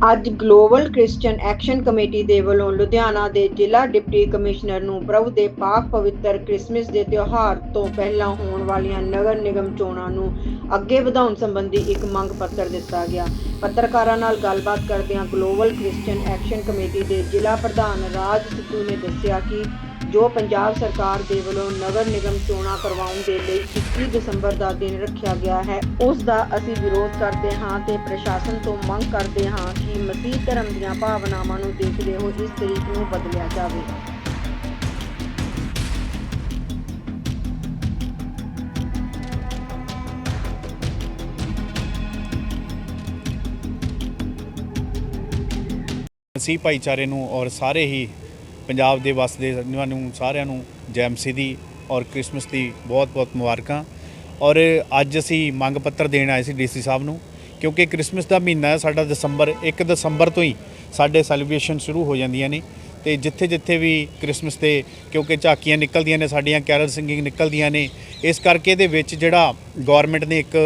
ਅੱਜ global Christian action committee ਦੇ ਵੱਲੋਂ ਲੁਧਿਆਣਾ ਦੇ ਜ਼ਿਲ੍ਹਾ ਡਿਪਟੀ ਕਮਿਸ਼ਨਰ ਨੂੰ ਪ੍ਰਭੂ ਦੇ ਪਾਕ ਪਵਿੱਤਰ ਕ੍ਰਿਸਮਸ ਦੇ ਤਿਉਹਾਰ ਤੋਂ ਪਹਿਲਾਂ ਹੋਣ ਵਾਲੀਆਂ ਨਗਰ ਨਿਗਮ ਚੋਣਾਂ ਨੂੰ ਅੱਗੇ ਵਧਾਉਣ ਸੰਬੰਧੀ ਇੱਕ ਮੰਗ ਪੱਤਰ ਦਿੱਤਾ ਗਿਆ। ਪੱਤਰਕਾਰਾਂ ਨਾਲ ਗੱਲਬਾਤ ਕਰਦਿਆਂ ਗਲੋਬਲ ਕ੍ਰਿਸਚੀਅਨ ਐਕਸ਼ਨ ਕਮੇਟੀ ਦੇ ਜ਼ਿਲ੍ਹਾ ਪ੍ਰਧਾਨ ਰਾਜ ਸਿੱਧੂ ਨੇ ਦੱਸਿਆ ਕਿ ਜੋ ਪੰਜਾਬ ਸਰਕਾਰ ਦੇ ਵੱਲੋਂ ਨਗਰ ਨਿਗਮ ਚੋਣਾਂ ਕਰਵਾਉਣ ਦੇ ਲਈ 21 ਦਸੰਬਰ ਦਾ ਦਿਨ ਰੱਖਿਆ ਗਿਆ ਹੈ, ਉਸ ਦਾ ਅਸੀਂ ਵਿਰੋਧ ਕਰਦੇ ਹਾਂ ਤੇ ਪ੍ਰਸ਼ਾਸਨ ਤੋਂ ਮੰਗ ਕਰਦੇ ਹਾਂ ਕਿ ਮਸੀਹ ਧਰਮ ਦੀਆਂ ਭਾਵਨਾਵਾਂ ਨੂੰ ਦੇਖਦੇ ਹੋਏ ਇਸ ਤਰੀਕ ਨੂੰ ਬਦਲਿਆ ਜਾਵੇ। ਮਸੀਹ ਭਾਈਚਾਰੇ ਨੂੰ ਔਰ ਸਾਰੇ ਹੀ ਪੰਜਾਬ ਦੇ ਵਸਦੇ ਰਹਿਣ ਨੂੰ, ਸਾਰਿਆਂ ਨੂੰ ਜੈਮਸੀ ਦੀ ਔਰ ਕ੍ਰਿਸਮਸ ਦੀ ਬਹੁਤ-ਬਹੁਤ ਮੁਬਾਰਕਾਂ। ਔਰ ਅੱਜ ਅਸੀਂ ਮੰਗ ਪੱਤਰ ਦੇਣ ਆਏ ਸੀ ਡੀਸੀ ਸਾਹਿਬ ਨੂੰ, ਕਿਉਂਕਿ ਕ੍ਰਿਸਮਸ ਦਾ ਮਹੀਨਾ ਹੈ, ਸਾਡਾ ਦਸੰਬਰ 1 ਦਸੰਬਰ ਤੋਂ ਹੀ ਸਾਡੇ ਸੈਲੀਬ੍ਰੇਸ਼ਨ ਸ਼ੁਰੂ ਹੋ ਜਾਂਦੀਆਂ ਨੇ। ਤੇ ਜਿੱਥੇ ਜਿੱਥੇ ਵੀ ਕ੍ਰਿਸਮਸ ਤੇ ਕਿਉਂਕਿ ਝਾਕੀਆਂ ਨਿਕਲਦੀਆਂ ਨੇ, ਸਾਡੀਆਂ ਕੈਰਲ ਸਿੰਗਿੰਗ ਨਿਕਲਦੀਆਂ ਨੇ, ਇਸ ਕਰਕੇ ਦੇ ਵਿੱਚ ਜਿਹੜਾ ਗਵਰਨਮੈਂਟ ਨੇ ਇੱਕ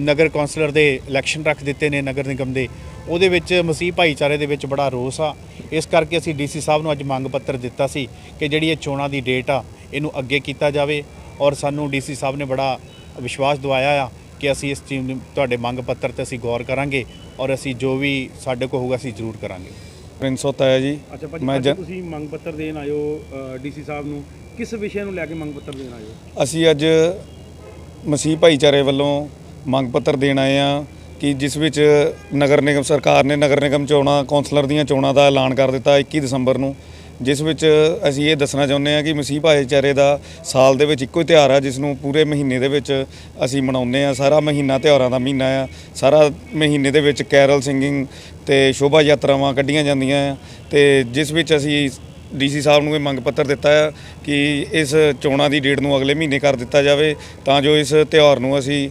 ਨਗਰ ਕੌਂਸਲਰ ਦੇ ਇਲੈਕਸ਼ਨ ਰੱਖ ਦਿੱਤੇ ਨੇ, ਨਗਰ ਨਿਗਮ ਦੇ। ਉਹਦੇ ਵਿੱਚ ਮਸੀਹ ਭਾਈਚਾਰੇ ਦੇ ਵਿੱਚ ਬੜਾ ਰੋਸ ਆ। ਇਸ ਕਰਕੇ ਅਸੀਂ ਡੀਸੀ ਸਾਹਿਬ ਨੂੰ ਅੱਜ ਮੰਗ ਪੱਤਰ ਦਿੱਤਾ ਸੀ ਕਿ ਜਿਹੜੀ ਇਹ ਚੋਣਾਂ ਦੀ ਡੇਟ ਆ ਇਹਨੂੰ ਅੱਗੇ ਕੀਤਾ ਜਾਵੇ ਔਰ ਸਾਨੂੰ ਡੀਸੀ ਸਾਹਿਬ ਨੇ ਬੜਾ ਵਿਸ਼ਵਾਸ ਦਿਵਾਇਆ ਆ ਕਿ ਅਸੀਂ ਇਸ ਚੀਜ਼ ਨੂੰ ਤੁਹਾਡੇ ਮੰਗ ਪੱਤਰ ਤੇ ਅਸੀਂ ਗੌਰ ਕਰਾਂਗੇ ਔਰ ਅਸੀਂ ਜੋ ਵੀ ਸਾਡੇ ਕੋਲ ਹੋਊਗਾ ਅਸੀਂ ਜ਼ਰੂਰ ਕਰਾਂਗੇ। ਪ੍ਰਿੰਸ ਹੋਤਾ ਹੈ ਜੀ। ਮੈਂ ਤੁਸੀਂ ਮੰਗ ਪੱਤਰ ਦੇਣ ਆਇਓ ਡੀਸੀ ਸਾਹਿਬ ਨੂੰ। ਕਿਸ ਵਿਸ਼ੇ ਨੂੰ ਲੈ ਕੇ ਮੰਗ ਪੱਤਰ ਦੇਣ ਆਇਓ? ਅਸੀਂ ਅੱਜ ਮਸੀਹ ਭਾਈਚਾਰੇ ਵੱਲੋਂ ਮੰਗ ਪੱਤਰ ਦੇਣ ਆਏ ਆ ਕਿ ਜਿਸ ਵਿੱਚ ਨਗਰ ਨਿਗਮ ਸਰਕਾਰ ਨੇ ਨਗਰ ਨਿਗਮ ਚੋਣਾਂ, ਕੌਂਸਲਰ ਦੀਆਂ ਚੋਣਾਂ ਦਾ ਐਲਾਨ ਕਰ ਦਿੱਤਾ 21 ਦਸੰਬਰ ਨੂੰ, ਜਿਸ ਵਿੱਚ ਅਸੀਂ ਇਹ ਦੱਸਣਾ ਚਾਹੁੰਦੇ ਹਾਂ ਕਿ ਮਸੀਹ ਭਾਈਚਾਰੇ ਦਾ ਸਾਲ ਦੇ ਵਿੱਚ ਇੱਕੋ ਹੀ ਤਿਉਹਾਰ ਆ, ਜਿਸ ਨੂੰ ਪੂਰੇ ਮਹੀਨੇ ਦੇ ਵਿੱਚ ਅਸੀਂ ਮਨਾਉਂਦੇ ਆ ਸਾਰਾ ਮਹੀਨਾ ਤਿਉਹਾਰਾਂ ਦਾ ਮਹੀਨਾ ਆ। ਸਾਰਾ ਮਹੀਨੇ ਦੇ ਵਿੱਚ ਕੈਰਲ ਸਿੰਗਿੰਗ ਤੇ ਸ਼ੋਭਾ ਯਾਤਰਾਵਾਂ ਕੱਢੀਆਂ ਜਾਂਦੀਆਂ ਆ ਤੇ ਜਿਸ ਵਿੱਚ ਅਸੀਂ ਡੀਸੀ ਸਾਹਿਬ ਨੂੰ ਇਹ ਮੰਗ ਪੱਤਰ ਦਿੱਤਾ ਹੈ ਕਿ ਇਸ ਚੋਣਾਂ ਦੀ ਡੇਟ ਨੂੰ ਅਗਲੇ ਮਹੀਨੇ ਕਰ ਦਿੱਤਾ ਜਾਵੇ, ਤਾਂ ਜੋ ਇਸ ਤਿਉਹਾਰ ਨੂੰ ਅਸੀਂ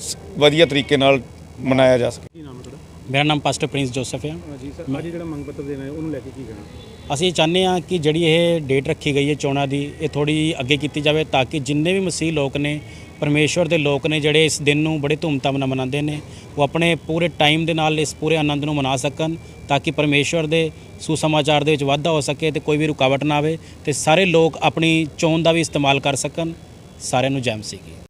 ਸ- ਵਧੀਆ ਤਰੀਕੇ ਨਾਲ ਮਨਾਇਆ ਜਾ ਸਕੇ। ਕੀ ਨਾਮ ਹੈ ਤੁਹਾਡਾ? ਮੇਰਾ ਨਾਮ ਪਾਸਟਰ ਪ੍ਰਿੰਸ ਜੋਸਫ ਹੈ। ਜੀ ਸਰ ਅੱਜ ਜਿਹੜਾ ਮੰਗ ਪੱਤਰ ਦੇਣਾ ਹੈ ਉਹਨੂੰ ਲੈ ਕੇ ਕੀ ਕਹਿਣਾ? ਅਸੀਂ ਚਾਹੁੰਦੇ ਹਾਂ ਕਿ ਜਿਹੜੀ ਇਹ ਡੇਟ ਰੱਖੀ ਗਈ ਹੈ ਚੋਣਾਂ ਦੀ ਇਹ ਥੋੜੀ ਅੱਗੇ ਕੀਤੀ ਜਾਵੇ ਤਾਂ ਕਿ ਜਿੰਨੇ ਵੀ ਮਸੀਹ ਲੋਕ ਨੇ ਪਰਮੇਸ਼ਵਰ ਦੇ ਲੋਕ ਨੇ ਜਿਹੜੇ ਇਸ ਦਿਨ ਨੂੰ ਬੜੇ ਧੂਮਧਾਮ ਨਾਲ ਮਨਾਉਂਦੇ ਨੇ ਉਹ ਆਪਣੇ ਪੂਰੇ ਟਾਈਮ ਦੇ ਨਾਲ ਇਸ ਪੂਰੇ ਆਨੰਦ ਨੂੰ ਮਨਾ ਸਕਣ ਤਾਂ ਕਿ ਪਰਮੇਸ਼ਵਰ ਦੇ ਸੁਸਮਾਚਾਰ ਦੇ ਵਿੱਚ ਵਾਧਾ ਹੋ ਸਕੇ ਤੇ ਕੋਈ ਵੀ ਰੁਕਾਵਟ ਨਾ ਆਵੇ ਤੇ ਸਾਰੇ ਲੋਕ ਆਪਣੀ ਚੋਣ ਦਾ ਵੀ ਇਸਤੇਮਾਲ ਕਰ ਸਕਣ। ਸਾਰਿਆਂ ਨੂੰ ਜੈਮ ਸੀਗੀ।